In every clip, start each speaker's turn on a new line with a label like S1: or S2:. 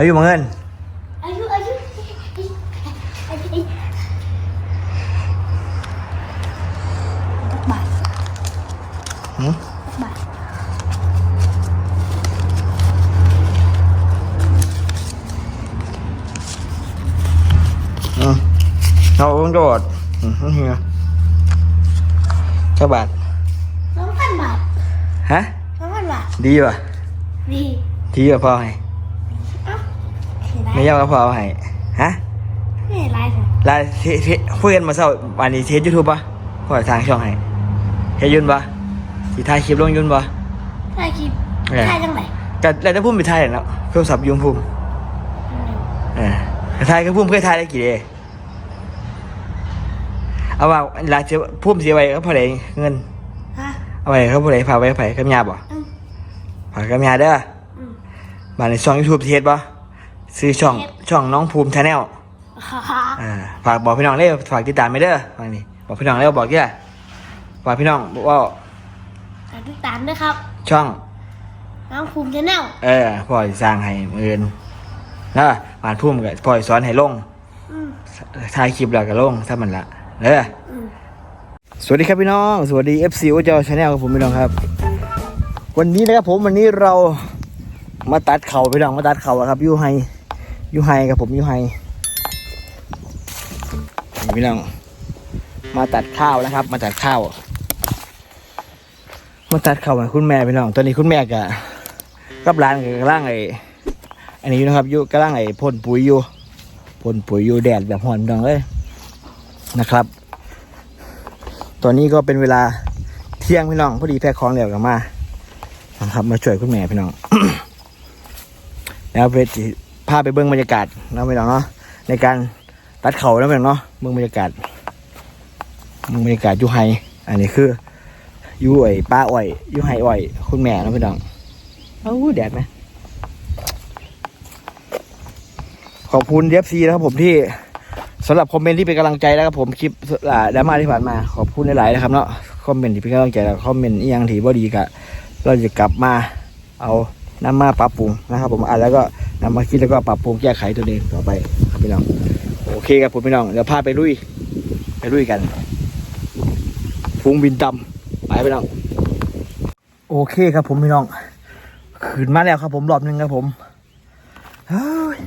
S1: เอาอยู่มาเงิน
S2: อายุอายุอายุบาท
S1: หืม
S2: บาท
S1: อืมเอาต้อ ไม่ยอมกับพ่อให้ฮะ
S2: ไม่เห็นไรค่ะ
S1: ไลน์เทเทเพื่อนมาเศร้าวันนี้เทสยูทูบป่ะพ่อทางช่องให้เฮยยุนป่ะสีถ่ายคลิปลงยุนป่ะ
S2: ถ่ายคลิป
S1: เออ
S2: ถ่ายจังไหน
S1: ก็แล้วจะพุ่มไปถ่ายแล้วโทรศัพท์ยุงพุ่มเออถ่ายก็พุ่มเคยถ่ายได้กี่เดย์เอาว่าลาเสียพุ่มเสียไว้ก็พอได้เงิน
S2: ฮะ
S1: เอาไว้เขาพอได้ฝากไว้ไผกับยาบ่
S2: อืม
S1: ฝากกับยาเด้อ
S2: อืม
S1: บ้านในช่องยูทูบเทสป่ะ ซื้อช่อง
S2: เทส
S1: ช่องน้องภูมิชาแนล
S2: ฮ่าฮ่า
S1: อ่าฝากบอกพี่น้องเด้อฝากติดตามไปเด้อฟังนี่บอกพี่น้องเด้อบอกเด้อฝากพี่น้องบอกว่า
S2: ฝากติดตามด้วยครับ
S1: ช่อง
S2: น้องภูมิชาแนล
S1: เออพ่อสิสร้างให้มืออื่นนะบ้านพุ่มก็พ่อสิสอนให้ลง
S2: อืม
S1: ถ่ายคลิปแล้วก็ลงถ้ามันละเด้อ
S2: อืม
S1: สวัสดีครับพี่น้อง สวัสดี FC โอเจ้าชาแนลครับผมพี่น้องครับ วันนี้นะครับผมวันนี้เรามาตัดเข่าพี่น้องมาตัดเข่าอะครับยูไฮ ยูไฮครับผมยูไฮพี่น้องมาตัดข้าวนะครับ มาตัดข้าวมาตัดข้าวให้คุณแม่พี่น้องตอนนี้คุณแม่กับกับร้านกับกำลังไอ้อันนี้นะครับอยู่กำลังไอ้พ่นปุ๋ยอยู่พ่นปุ๋ยอยู่แดดแบบหอนพี่น้องเลยนะครับ ตอนนี้ก็เป็นเวลาเที่ยงพี่น้องพอดีแพ็คของแล้วกลับมานะครับมาช่วยคุณแม่พี่น้องแล้วเพชร พาไปเบิ้งบรรยากาศนะพี่น้องเนาะในการตัดเขาแล้วพี่น้องเนาะเบิ้งบรรยากาศเบิ้งบรรยากาศยูไฮอันนี้คือยูอ้อยป้าอ้อยยูไฮอ้อย คุณแม่นะพี่น้องเอ้าแดดไหมขอบคุณเดฟซีนะครับผมที่สำหรับคอมเมนต์ที่เป็นกำลังใจแล้วครับผมคลิปอ่าดราม่าที่ผ่านมา ขอบคุณหลายๆนะครับเนาะคอมเมนต์ที่เป็นกำลังใจแล้วคอมเมนต์อียังที่บ่ดีกะเราจะกลับมาเอาน้ำมาปรับปรุงนะครับ ผมอ่านแล้วก็ นำมาคิดแล้วก็ปรับปรุงแก้ไขตัวเองต่อไปครับพี่น้อง โอเคครับผมพี่น้อง เดี๋ยวพาไปลุย ไปลุยกันฟุ้งบินดำไปพี่น้อง โอเคครับผมพี่น้อง ขึ้นมาแล้วครับผมรอบหนึงครับผมเฮ้ย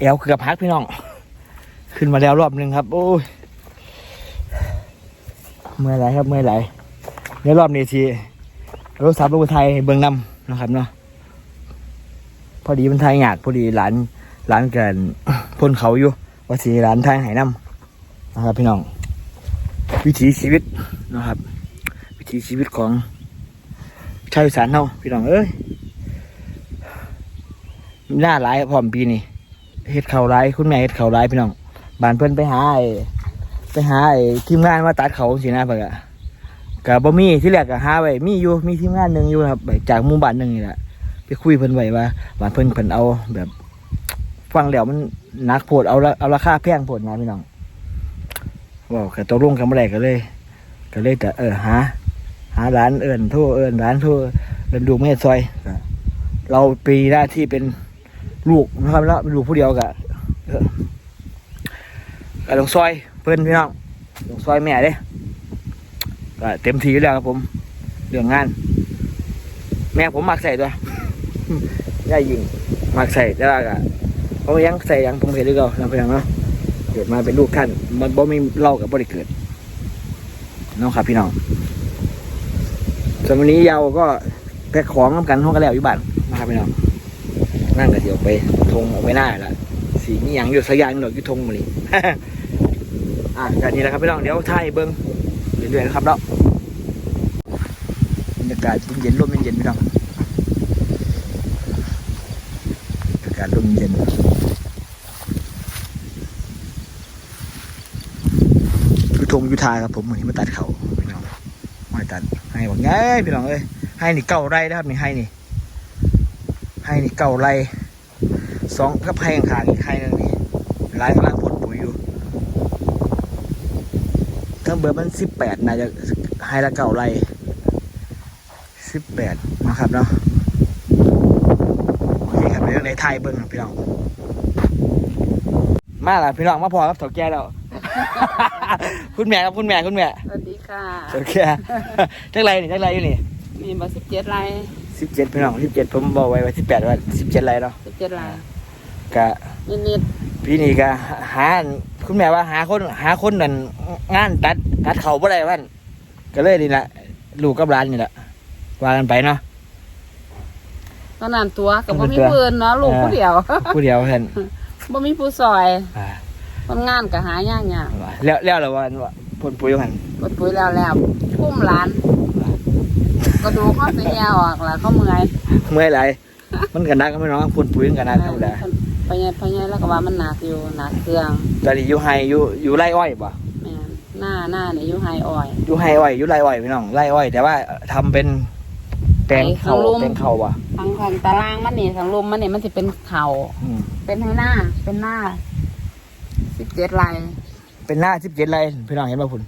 S1: แอวเกือบพักพี่น้อง ขึ้นมาแล้วรอบหนึ่งครับ โอ้ย เมื่อยไหลครับเมื่อยไหลในรอบนี้ทีรถสับรถไทยเบิ้งนำนะครับเนาะ พอดีมันไทยหยาดพอดีหลานหลานเกินพ่นเขาอยู่ว่าสีหลานไทยหายน้ำนะครับ พี่น้อง วิถีชีวิตนะครับ วิถีชีวิตของชาวอีสานเฮาพี่น้องเอ้ยมีหน้าหลายพร้อมปีนี้เฮ็ดเข่าร้ายคุณแม่เฮ็ดเข่าร้ายพี่น้องบานเพิ่อนไปหาไอ้ไปหาไอ้ทีมงานมาตัดเขาสินะเพิ่นก็ก็บ่มีที่แรกก็หาไว้มีอยู่มีทีมงานหนึ่งอยู่ครับจากหมู่บ้านหนึ่งนี่แหละ ไปคุยเพิ่นไว้ว่าบ้าเพิ่นเพิ่นเอาแบบฟังแล้วมันนักโพดเอาละเอาราคาแพงโพดนะพี่น้องว้าวก็ตกลงกันบ่ได้ก็เลย ก็เลยแต่เออหาหาร้านเอิ้นโทรเอิ้นร้านโทรเอิ้นลูกแม่ซอยเราปีหน้าที่เป็นลูกนะครับแล้วเป็นลูกผู้เดียวกับกับลวงซอยเพื่อนพี่น้องหลวงซอยแม่เด้ก็เต็มทีแล้วครับผมเรื่องงาน แม่ผมมักใส่ด้ว ย่ายิงมักใส่แต่ว่าก็เขายังใส่ยังผมเห็นด้วยกันนะพี่น้องเนาะเกิดมาเป็นลูกท่านมันบ่มีเล่ากับ่ได้เกิดน้องครับพี่น้องส่วนวันนี้ยาวก็แพ็คของน้ำกันห้องกันแล้วอยู่บ้านนะครับพี่น้องนั่งก็เดี๋ยวไปทงเอาไว้หน้าละสีนี่ยังอยู่สยางหนอกอยู่ทงมาเลยอะการนี้แหละครับพี่น้องเดี๋ยวถ่ายเบิ้งเรื่อยๆนะครับเนาะบรรยากาศเย็นๆลมเย็นๆพี่น้องบรรยาศลมเย็นอยู่ทงอยู่ทาครับผมวันนี้มาตัดเขาพี่น้องมาตัดให้บอกง่ายพี่น้องเอ้ยให้นี่เก้าไร่นะครับนี่ให้นี่ ให้นี่เก่าไรสองกับให้ขางอีกให้นึงนี่ลายกำลังพ่นปุ๋ยอยู่ทั้งเบอร์มันสิบแปดน่าจะให้ละเก่าไรสิบแปดนะครับเนาะ โอเคครับเดี๋ยวในไทยเบิ่งครับพี่น้อง มาล่ะพี่น้องมาพอครับเถาแก่แล้ว คุณแม่ครับคุณแม่คุณแม่
S3: สวัสดีค่ะ
S1: เถาแก่จักไรนี่จักไรอยู่นี่
S3: มีบัตรสิบเจ็ดลาย
S1: สิบเจ็ดพี่น้องสิบเจ็ดผมบอกไว้ว่าสิบแปดว่าสิบเจ็ดไรเนาะ
S3: สิบเจ็ดลาย
S1: กะ
S3: นิดนิด
S1: พี่นี่ก็หาคุณแม่ว่าหาคนหาคนนั่นงานตัดตัดเขาบ่ได้วันก็เลยนี่แหละลูกกับร้านนี่แหละว่ากันไปเนาะ
S3: ๆ ตอนนั้นตัวกับ
S1: ตอนนั้น
S3: บ่มี
S1: ตัว
S3: เพื่อนเนาะลูก
S1: อ่า
S3: ผู้เดียว
S1: ผู้เดียวเห็น
S3: บ่มีผู้ซอย
S1: อ่า
S3: คนงานก็หายากยาก
S1: แล้วแล้วเหราวันว่าผลปุ๋ยมัน
S3: ปวดปุ๋ยแล้วแล้วพุ่มร้านก็ดูเขาเสียออกแล้วเขาเมื่อย
S1: เมื่อยไหลายมันกันนักไม่น้องผลปุ๋ยมันกันนักธรรมดา
S3: พะไงพะไงแล้วก็ว่ามันหนักอยู่หนักเครื่อง
S1: ตอนนี้อยู่ไฮอยู่อยู่ไร่อ้อยป่ะ
S3: แม่นหน้าหน้าเนี่ยอยู่ไฮออย
S1: อยู่ไฮอ้อยอยู่ไร่อ้อยพี่น้องไร่อ้อย แต่ว่าทำเป็น แปลงเขา
S3: ไอ้ข้างลุ่ม
S1: แปลงเขาป่ะ
S3: ทางทางตารางมันนี่ทางลมมันนี่มันจะเป็นเขา
S1: อืม
S3: เป็นให้หน้า เป็นหน้าสิบเจ็ดลาย
S1: เป็นหน้าสิบเจ็ดไรพี่น้องเห็นป่ะคุณ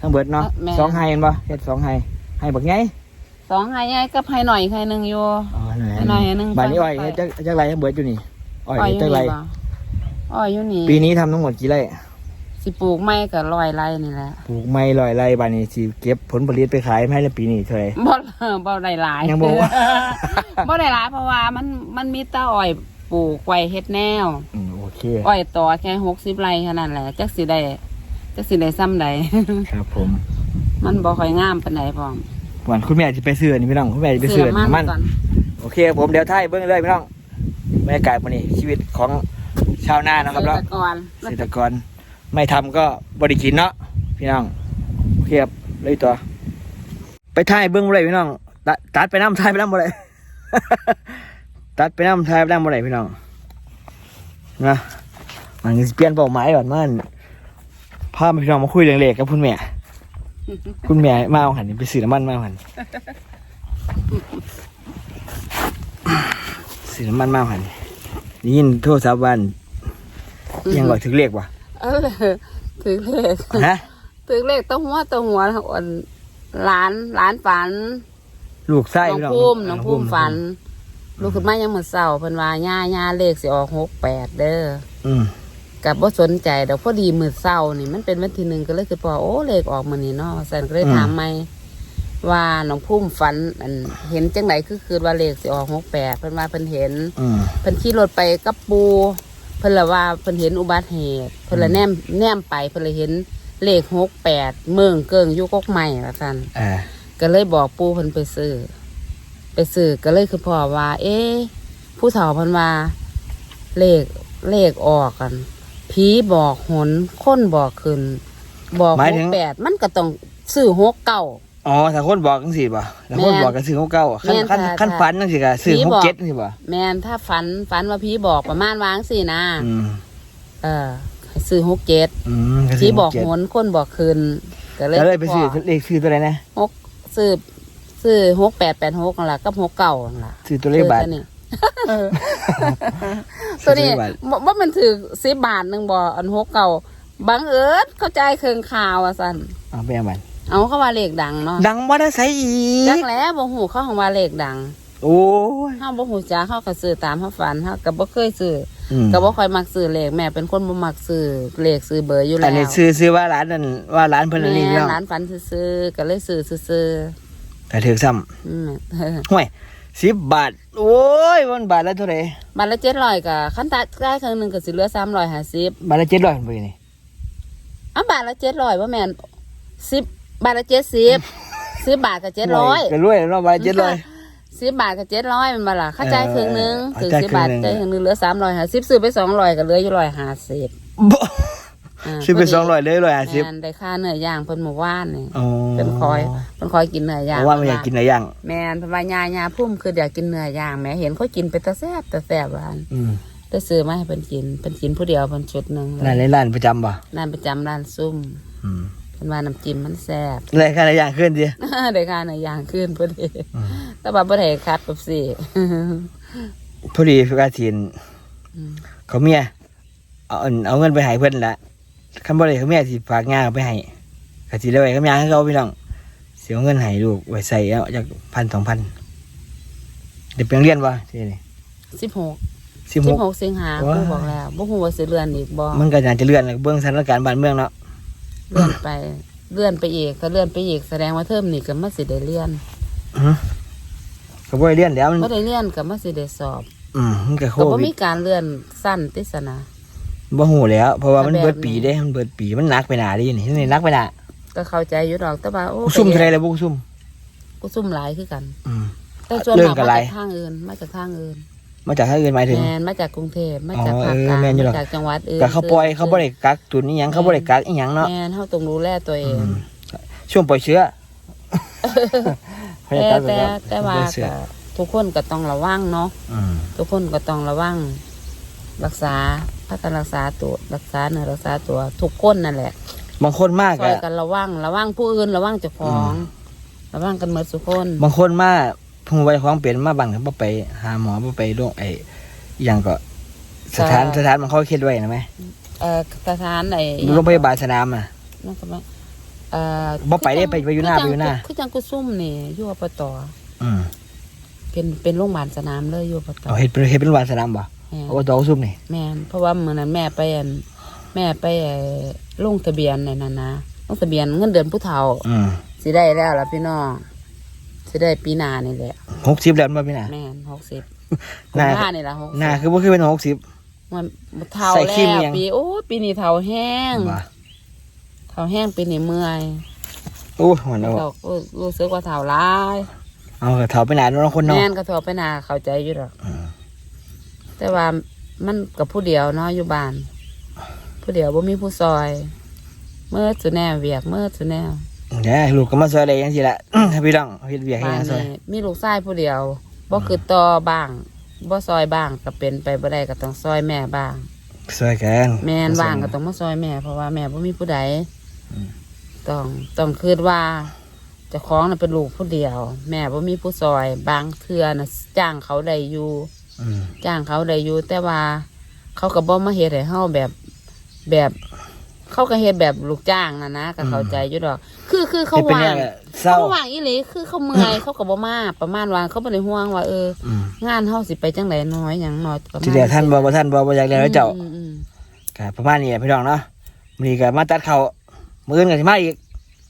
S1: ทั้งเบิดเนาะ
S3: แม่
S1: สองไฮเห็นป่ะเฮ็ดสองไฮไฮบักไง
S3: สองไฮใหญ่กับไฮหน่อยไฮหนึ่งอยู่
S1: อ๋อหน่อย
S3: หน่อยหนึ่ง
S1: บ้านนี้อ้อย
S3: ไป
S1: เฮ็ดจักจักไรทั้งเบิดอยู่นี่อ้อย
S3: อ้อยอ
S1: เฮ็ด
S3: ยู่
S1: จักไร
S3: นี่บ่อ้อยอยู่นี่
S1: ปีนี้ทำทั้งหมดกี่ไร่
S3: สิปลูกไม้กับลอยไรนี่แหละ
S1: ปลูกไม่ลอยไร่บ้านนี้สิเก็บผลผลิตไปขายให้ในปีนี้เท่าไหร่
S3: บ่บ่ได้หลาย
S1: ยังบ่ว่า
S3: บ่ได้หลายเพราะว่ามันมันมีแตาอ้อยปลูกไว้เฮ็ดแนว
S1: อืมโอเค
S3: อ้อยต่อแค่หกสิบไร่เท่านั้นแหละจักสิได้จักสิได้ซ้ำใด
S1: ครับผม
S3: มันบ่ค่อยงามปานใดพร้อม
S1: วันคุณแม่จะไปซื้ออันนี่พี่น้องคุณแม่จะไปซื้ออัน
S3: น้ำ
S1: น้ำ
S3: มั
S1: มันน
S3: ก่อน
S1: โอเคครับผมเดี๋ยวท้ายเบิ้งเลยพี่น้องบรรยากาศวันนี้ชีวิตของชาวนานะครับ
S3: เก
S1: เนาะ
S3: ษตรกร
S1: เกษตรกร ไม่ทำก็บริกินเนาะพี่น้องโอเคครับเลยตัว ไปท้ายเบิ้องบ่ได้พี่น้องตัดไปน้ำท้ายไปน้ำบ่ได้ตัดไปน้ำท้ายไปน้ำบ่ได้พี่น้องนะมันก็สิเปลี่ยนเป้าหมายก่อนมันพาพี่น้องมาคุยเรื่องเลขกับคุณแม่คุณแม่มาเอาหันนี่ไปซื้อน้ำมันมาเอาหันซื้อน้ำมันมาเอาหันได้ยินโทรศัพท์วันยังก่อถึงเลขวะ
S3: เออถือเลข
S1: ฮะ
S3: ถือเลขต้องหัวต้องหัวอ่อนหลานหลานฝัน
S1: ลูกไส้
S3: น้อง
S1: พี่
S3: พุ่ม
S1: น้
S3: น้
S1: อ
S3: องงพุ่มฝัน ลูกขึ้นมายังเหมือนเสาเพิ่นว่าย่าย่าเลขสิออกหกแปดเด้อ
S1: อืม
S3: กับว่าสนใจดอกพอดีมือเศร้านี่มันเป็นวันที่หนึ่งก็เลยคือพอโอ้เลขออกมือนี่เนาะแซนก็เลยถามไม่ว่าน้องพุ่มฝันอันเห็นจังไหนคือคือว่าเลขสิออกหกแปดเพิ่นว่าเพิ่นเห็น
S1: อืม
S3: เพิ่นขี่รถไปกับปู เพิ่นละว่าเพิ่นเห็นอุบัติเหตุเพิ่นละแนมแนมไปเพิ่นละเห็นเลขหกแปดเมืองเกิงอยุกกใหม่ละท่าน
S1: อ่า
S3: ก็เลยบอกปูเพิ่นไปซื้อไปซื้อก็เลยคือพ่อว่า เอ๊ะผู้เฒ่าเพิ่นว่าเลขเลขออกกันผีบอกหนคนบอกขึ้น บอกหกแปดมันก็ต้องซื้อหกเก้า
S1: อ๋อถ้าคนบอกจังสิบ่ถ้าคน
S3: แม่น
S1: บอกก็ซื้อของเก่าขั้น
S3: แม่น
S1: ขั้น
S3: ถ้า
S1: ขั้น
S3: ถ้า
S1: ฝันจังสิก็ซื้อ
S3: ผี
S1: ของ
S3: บอก
S1: เก็ตจังสิบ่
S3: แมนถ้าฝันฝันว่าผีบอกประมาณวาจั่งสินะ
S1: อืม
S3: เออให้ซื้อหกเจ็ด
S1: อืมก็
S3: ผี
S1: ซื้
S3: บอก
S1: เจ็ด
S3: หนคนบอกขึ้นก็เลย
S1: แล้วเลยไปซื้อ
S3: พ่
S1: เลขซื้อตัวไหนนะ
S3: หกซื้อซื้อหกแปดแปดหกนั่นล่ะกับหกเก้านั่นล่ะ
S1: ซื้อตัวเลขบาท
S3: ซื้อตัวนี้ตัวนี้
S1: ซื้อตัวเลขบาท
S3: บ่ว่ามันถือสิบบาทหนึ่งบ่อันหกเก่าบังเอิญเข้าใจเครื่องข่าวอะสัน
S1: เอาไปเอามัน
S3: เอาเข้าว่าเลขดังเนาะ
S1: ดังบ่ได้ใส่อี
S3: จั
S1: ก
S3: กแล้วบ่หูเข้าของว่าเลขดัง
S1: โอ้ย
S3: เฮาบ่หูจ้าเฮาก็ซื้อตามเฮาฝันเฮาก็บ่เคยซื้อ
S1: อืม
S3: ก็บ่ค่อยมักซื้อเลขแม่เป็นคนบ่มักซื้อเลขซื้อเบอร์อยู่แล้
S1: อั
S3: วน
S1: นี้ซื้อซื้อว่าร้านนั่นว่าร้านเพิ่นอันนี้พี่
S3: แม่
S1: น้อง
S3: ร้านฝันซื้อๆก็เลยซื้อซื้อ
S1: แต่ถือซ้ำ
S3: ๆอืม
S1: ห่วย10บาท โอ้ยมันบาทละเท่าไหร่
S3: บาทละ700ก็คันตาได้ครึ่งหนึงก็สิเหลือ350
S1: บาทละ700บ่นี่
S3: อ้าวบาทละ700บ่แม่น10 บาทละ70 10บาทก็700
S1: ก็รวยแล้วเนาะบาทละ700
S3: สิบบาทกับเจ็ดร้อยมันมาล่ะค่าจ่าย
S1: เออ
S3: ครึ่งหนึง
S1: เออ
S3: ถึง
S1: จ่าย
S3: สิบบาท
S1: ครึ่งหนึ่ง
S3: จ่ายครึ่งหนึงเหลือสามร้อยห้าสิบซื้อไปสองร้อยก็เหลืออยู่ร้อยห้าสิบ
S1: บ่ซื้อไป200เลย150
S3: แม่นได้ค่าเนื้อย่างเพิ่นหมู่ว่านนี่
S1: อ๋อ
S3: เป็นคอยเป็นคอยกินเนื้อย่าง
S1: เพราะว่ามันอยากกินอะไรอย่าง
S3: แม่นเพราะว่ายายาพุ่มคืออยากกินเนื้อย่างแหม่เห็นเขากินไปแต่แซ่บแต่แซ่บหวาน
S1: อืม
S3: ได้ซื้อมาให้เพิ่นกินเพิ่นกินผู้เดียวเพิ่นชุดหนึง
S1: ร้านในร้านประจำป่ะ
S3: ร้านประจำร้านซุ่ม
S1: อืม
S3: เพิ่นว่าน้ำจิ้มมันแซ่บ
S1: อะไรกันอะไรอย่างขึ้นดิ
S3: ได้ค่าเนื้อย่างขึ้นพอดีแต่ว่าบ่ได้คัดแบบสิ
S1: พอดีฟิกาทีน
S3: อืม
S1: เขาเมียเอาอันเอาเงินไปให้เพื่อนละคันบ่ได้เขาเมียสิฝากงานเอาไปให้กะสิได้ไว้กับยางให้เขาพี่น้องเสียเงินให้ลูกไว้ใส่เอาจากพันสองพันเดี๋ยวไปโรงเรียนวะที่นี่
S3: สิบหก
S1: สิบห
S3: สิบ
S1: ก
S3: หกสิงหา
S1: ว้า
S3: ครูบอกแล้วบ่ฮู้ว่าสิเลื่อนอีกบ่
S1: มันก็น่าจะเลื่อนเบื้องสถานการณ์บ้านเมืองเนาะ
S3: เลื่อนไป เลื่อนไปอีกถ้าเลื่อนไปอีกแสดงว่าเทอมนี้ก็มาสิได้เลื่อน
S1: อือก็บ่ได้เลื่อนแล้วมัน
S3: บ่ได้เลื่อนก็มาสิได้สอบ
S1: อืมมันก็โค
S3: ก็บ่
S1: วิ
S3: มี
S1: ด
S3: การเลื่อนสั้นติสนะ
S1: บ่ฮู้แล้ว เพราะว่ามัน
S3: แบบ
S1: เบิดปีเด้มันเบิดปีมันหนักไปหนาดินี่นี่หนักไปหนา
S3: ก็เข้าใจอยู่ดอกแต่ว่าโอ้
S1: ซุ่มเท่าไรแล้วบ่ซุ่ม
S3: กูซุ่มหลายคือกัน
S1: อืม
S3: แต่ส่วน
S1: เรื่อ
S3: มางก
S1: ก็
S3: มา
S1: หลาย
S3: จากทางอื่นมาจากทางอื่น
S1: มาจากทางอื่นหมายถึง
S3: แมนมาจากกรุงเทพมาจาก
S1: อ๋อ
S3: ภาค
S1: เออก
S3: ลาง
S1: แม่นอยู่หร
S3: มา
S1: อก
S3: จากจังหวัดอื่น
S1: ก็เขาปล่อยเขาบ่
S3: ซึ่ง
S1: ได้กักตุนอีหยังเขาบ่ได้กักอีหยังเนาะ
S3: แมนเขาต้องดูแลตัวเอ
S1: อื
S3: ง
S1: มช่วงปล่อยเชื้อเขาจะ
S3: แต่
S1: กักไว้
S3: แต่
S1: ก่อน
S3: แต่ว่า
S1: ปล่อยเชื้อ
S3: ก็ทุกคนก็ต้องระวังเนาะ
S1: อืม
S3: ทุกคนก็ต้องระวัง รักษาพัฒนารักษาตัวรักษาเนื้อรักษาตัว ทุกคนนั่นแหละ
S1: บางคนมาก
S3: ซอย
S1: อะ
S3: กันระวังระวังผู้อื่นระวังเจ้าของ ระวังกันหมดทุกคน
S1: บางคนมา พูดไว้ของเปลี่ยนมาบังบ่ไปหาหมอบ่ไปโรงไอ้อหยังก็สถานสถานมันเขาเฮ็ดไว้นะไหม
S3: เอ่อสถานไอ้
S1: โรงพยาบาลสนามอะ
S3: นั่นก็ไม่เอ่อ
S1: บ่ไปได้ไปไปอยู่หน้าไปอยู่หน้า
S3: คือจังกุซุ่มนี่อยู่อบต
S1: อืม
S3: เป็นเป็นโรงพยาบาลสนามเลยอยู่อบต
S1: เอาเฮ็ดเป็นเฮ็ดเป็นโรงพยาบาลสนามบ่
S3: แม่น
S1: เอาตัวซุ่มนี่
S3: แม่นเพราะว่าเมื่อนั้นแม่ไปอันแม่ไปเอ่อลงทะเบียนในนั้นนะลงทะเบียนเงินเดือนผู้เฒ่า
S1: อืม
S3: สิได้แล้วล่ะพี่น้อง สิได้ปีหน้านี่แหละ
S1: 60แล้วมันบ่พี่น่ะ
S3: แม่นหกสิบ
S1: หน้า
S3: ห้านี่ละหก
S1: หน้าคือบ่คือเป็น60
S3: มันเฒ่า
S1: ใส่ครี
S3: แล้
S1: ม
S3: ว
S1: ยัง
S3: ปีโอ้ยปีนี้เฒ่าแห้ง
S1: บ่
S3: เฒ่าแห้งปีนี้เมื่อย
S1: โอ้ยมันเอา
S3: เฒ่ารู้รู้สึกว่าเฒ่าร้าย
S1: เอาก็เฒ่าไปหนาเนาะคนเนาะ
S3: แม่นก็เฒ่าไปหนาเข้าใจอยู่ดอก
S1: อืม
S3: แต่ว่ามันกับผู้เดียวเนาะอยู่บ้าน ผู้เดียวบ่มีผู้ซอย เมื่อสุแนวเวียกเมื่อสุแนว
S1: เดี๋ยวลูกก็มาซอยอะไรจังซี่ล่ะให้พี่น้องเฮ็ดเวียกให้
S3: บ้าน
S1: หยังซอย
S3: นี้มีลูกชายผู้เดียวบ่คือต่อบ้างบ่ซอยบ้างก็เป็นไปบ่ได้ก็ต้องซอยแม่บ้าง
S1: ซอยกัน
S3: แม่นว่างก็ต้องมาซอยแม่ เพราะว่าแม่บ่มีผู้ใดต้องต้องคิดว่าเจ้าของน่ะเป็นลูกผู้เดียว แม่บ่มีผู้ซอย บางเทื่อน่ะจ้างเขาได้อยู่
S1: อืม
S3: จ้างเขาได้อยู่แต่ว่า เขาก็บ่มาเฮ็ดให้เฮาแบบแบบ เขาก็เฮ็ดแบบลูกจ้างนะนะก็เข้าใจอยู่ดอก คือคือเขา
S1: เฮ็ดเป็น
S3: ว่า
S1: แน
S3: ง
S1: วเศร้า
S3: เขาว่างอีหลีคือเขาเมื่อยเขาก็บ่มาประมาณว่าเขาบ่ได้ห่วงว่าเออ
S1: อืม
S3: งานเฮาสิไปจังไดน้อยหยังน้อยประมาณ
S1: สิเดี๋ยวท่านบ่บ่ท่านบ่บ่อยากแล้วเจ้า
S3: อืมอืม
S1: ก็ประมาณนี้แหละพี่น้องเนาะมื้อนี้ก็มาตัดเขามื้ออื่นก็สิมาอีก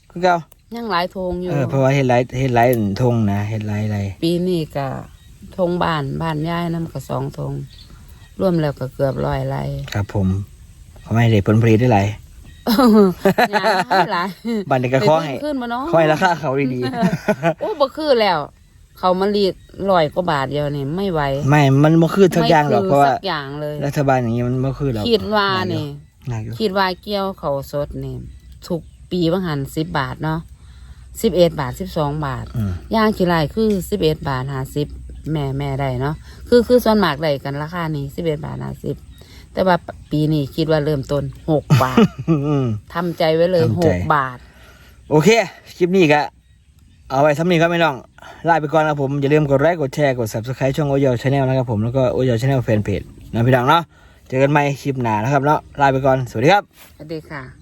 S1: คือเก่า
S3: ยังหลายโทงอยู่
S1: เออเพราะว่าเฮ็ดหลายเฮ็ดหลายทงนะเฮ็ดหลายหลาย
S3: ปีนี้ก็ทงบ้านบ้านยายนำก็สองทงรวมแล้วก็เกือบร้อยไร่
S1: ครับผมขอให้ได้ผลผลิตได้หลาย
S3: งานให้หลาย
S1: บัดนี้ก็ขอให้
S3: ไปเพิ่มขึ้นมาเนาะ
S1: ขอให้ราคาเขาดี
S3: โอ้บ่คือแล้ว เขามารีดร้อยกว่าบาทเดียวนี่ไม่ไหว
S1: ๆไม่ มันบ่คือทุกอย่างหรอก
S3: ไม่
S1: เพราะว่า
S3: สักอย่างเลย
S1: รัฐบาลอย่างนี้มันบ่คือหรอก
S3: คิดว่านี่
S1: หนักอยู่
S3: คิดว่าเกี่ยวเขาวสดนี่ทุกปีบางหันสิบบาทเนาะสิบเอ็ดบาทสิบสองบาท
S1: อืม
S3: ย่างขี้ไรคือสิบเอ็ดบาทห้าสิบแม่แม่ได้เนาะคือคือส่วนมากได้กันราคานี้สิบเอ็ดบาทห้าสิบ แต่ว่าปีนี้คิดว่าเริ่มต้นหกบาท
S1: อืม
S3: ทำใจไว้เลย
S1: ทำ
S3: ห
S1: ใจ
S3: กบาท
S1: โอเค คลิปนี้ก็เอาไว้ทำนี้ครับพี่น้องลาไปก่อนนะครับผม อย่าลืมกดไลค์กดแชร์กด subscribe ช่องโอยอชาแนลนะครับผมแล้วก็โอยอชาแนลแฟนเพจนะพี่น้องเนาะเจอกันใหม่คลิปหน้านะครับเนาะลาไปก่อน สวัสดีครับ
S3: สวัสดีค่ะ